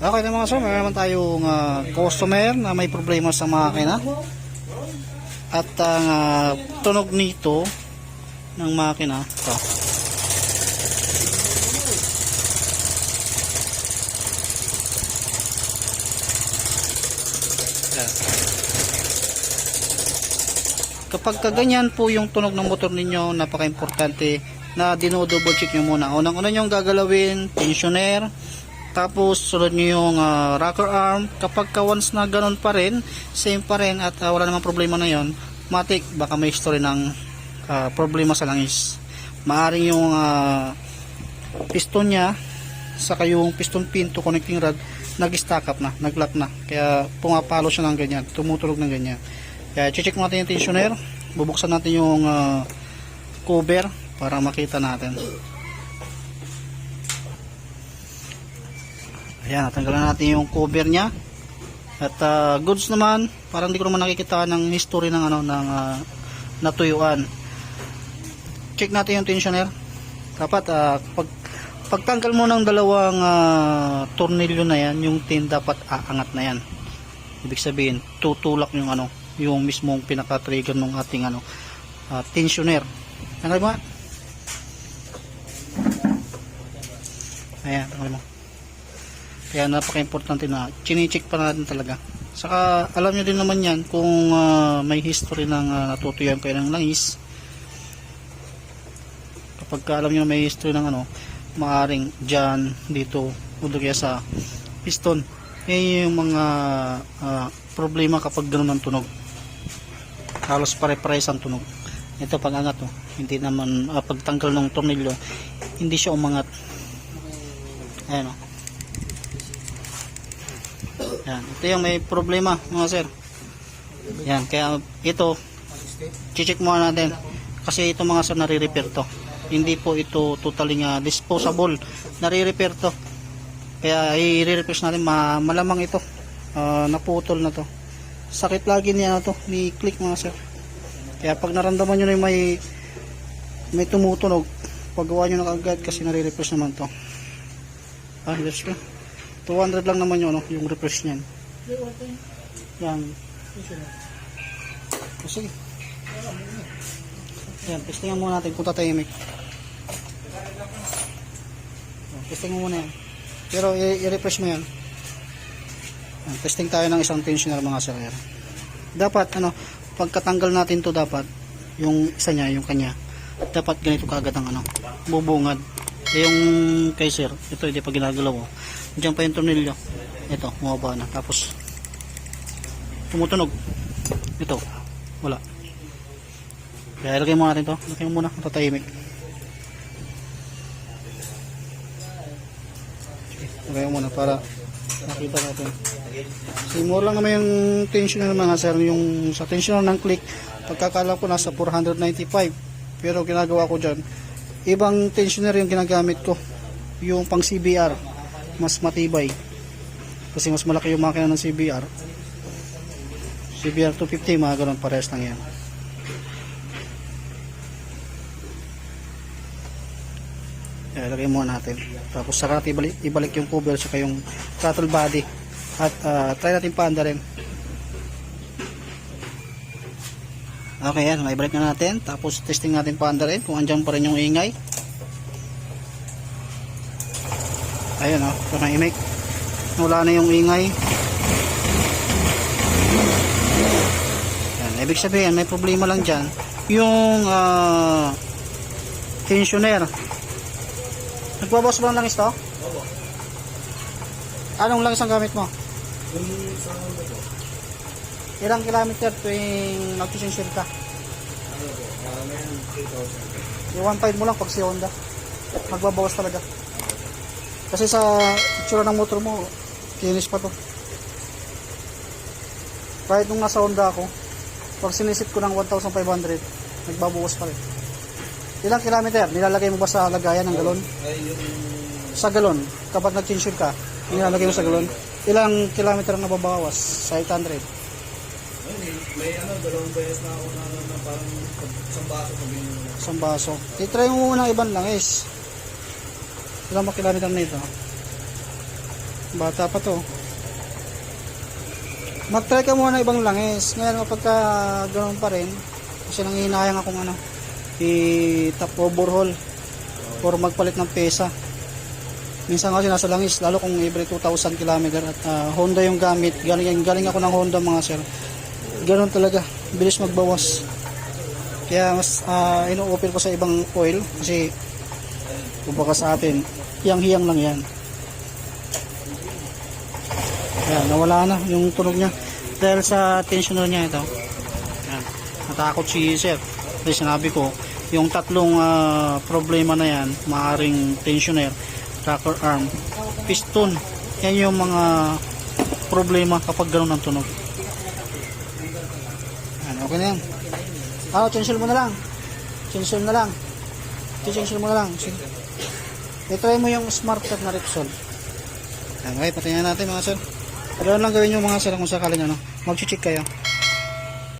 Okay na mga sir, meron naman tayong ah, customer na may problema sa makina. At ang ah, tunog nito ng makina, ito. Kapag kaganyan po yung tunog ng motor ninyo, napaka-importante na dinodouble check nyo muna. Unang-una nyo gagalawin, tensioner, tapos sunod nyo yung ah, rocker arm. Kapag ka once na ganun pa rin, same pa rin at ah, wala namang problema na yon, matik baka may history ng ah, problema sa langis. Maaring yung ah, piston niya saka yung piston pin to connecting rod nag-stack up na, nag-lock na. Kaya pumapalo siya ng ganyan, tumutulog ng ganyan. Kaya check natin yung tensioner, bubuksan natin yung ah, cover para makita natin. Ayan, natanggalan natin yung cover niya. At ah, goods naman, parang hindi ko naman nakikita ng history ng ano ng ah, natuyuan. Check natin yung tensioner. Dapat ah, pag pagtanggal mo ng dalawang ah, tornilyo na yan, yung tin dapat aangat na yan. Ibig sabihin, tutulak yung ano, yung mismong pinaka-trigger ng ating ano, ah, tensioner. Tanggal mo? Ayan, tanggal mo. Kaya napaka-importante na chine-check pa natin talaga. Saka alam nyo din naman yan kung ah, may history ng uh, natutuyuan kayo ng langis. Kapag ka alam na may history ng ano, maaring dyan, dito, o kaya sa piston. Yan yung mga ah, problema kapag ganun ang tunog. Halos pare-pares ang tunog. Ito pag angat oh. Hindi naman ah, pagtanggal ng tornilyo, hindi siya umangat. Ayan oh. Yan. Ito yung may problema mga sir. Yan. Kaya ito, check muna natin. Kasi ito mga sir nare-repair to. Hindi po ito totally nga disposable. Nare-repair to. Kaya i-repair natin. Ma malamang ito. Ah, naputol na to. Sakit lagi niya na to. Ni click mga sir. Kaya pag naramdaman nyo na may may tumutunog, paggawa nyo na kagad kasi nare-repair naman to. Ah, yes ka. 200 lang naman yun, no? yung refresh niyan. Yan. O, sige. Yan, testingan muna natin kung tatahimik. O, Testing mo muna yan. Pero i-refresh mo yan. Yan, testing tayo ng isang tensioner mga sir. Dapat, ano, pagkatanggal natin to dapat, yung isa niya, yung kanya, dapat ganito kagad ang ano, bubungad. Eh, yung kay ito hindi pa ginagalaw. Oh. Diyan pa yung tornilyo. Ito, bumaba na. Tapos, tumutunog. Ito, wala. Kaya ilagay muna natin to. Ilagay mo muna, tatahimik. Ilagay mo muna para makita natin. Simula lang naman yung tension ng mga sir. Yung sa tension ng click, pagkakala ko nasa 495. Pero ginagawa ko dyan, ibang tensioner yung ginagamit ko. Yung pang CBR mas matibay. Kasi mas malaki yung makina ng CBR CBR 250 mga ganun parehas lang yan. Ilagay muna natin. Tapos saka natin ibalik, ibalik yung cover saka yung throttle body. At ah, try natin paanda rin okay yan. Maibalik na natin. Tapos testing natin paanda rin kung andyan pa rin yung ingay. Ayun o, ito na imik wala na yung ingay. Yan, ibig sabihin may problema lang dyan. Yung ah, tensioner. Nagbabawas ba ng langis to? anong langis ang gamit mo? Ilang kilometer tuwing nagsusinsir ka? yung 1.5 mo lang pag si Honda magbabawas talaga kasi sa itsura ng motor mo, kinis pa to. Kahit nung nasa Honda ako, pag sinisip ko ng 1,500, nagbabukas pa rin. Ilang kilometer? Nilalagay mo ba sa lagayan ng galon? Sa galon. Kapag nag-change ka, nilalagay mo sa galon. Ilang kilometer ang nababawas sa 800? May ano, dalawang beses na ako na, na, na parang isang baso nyo. Isang baso. I-try mo muna ng ibang langis. Ilang mga kilometer na ito? Bata pa to. Mag-try ka muna ng ibang langis. Ngayon kapag ka ganoon pa rin, kasi nangihinayang akong ano, i-top overhaul or magpalit ng pesa. Minsan kasi nasa langis, lalo kung every 2,000 km at ah, Honda yung gamit. Galing, galing ako ng Honda mga sir. Ganon talaga, bilis magbawas. Kaya mas uh, ino-offer ko sa ibang oil kasi kumbaga sa atin, hiyang-hiyang lang yan. Ayan, nawala na yung tunog niya. Dahil sa tensioner niya ito. Ayan, natakot si sir. Kasi sinabi ko, yung tatlong ah, problema na yan, maaring tensioner, rocker arm, piston. Yan yung mga problema kapag ganun ang tunog. Okay na yan. Ah, cancel mo na lang. Cancel na lang. Cancel mo na lang. I-try mo yung smart cut na Rexol. Okay, patingnan natin mga sir. Pero lang gawin nyo mga sir kung sakaling ano, mag-check kayo.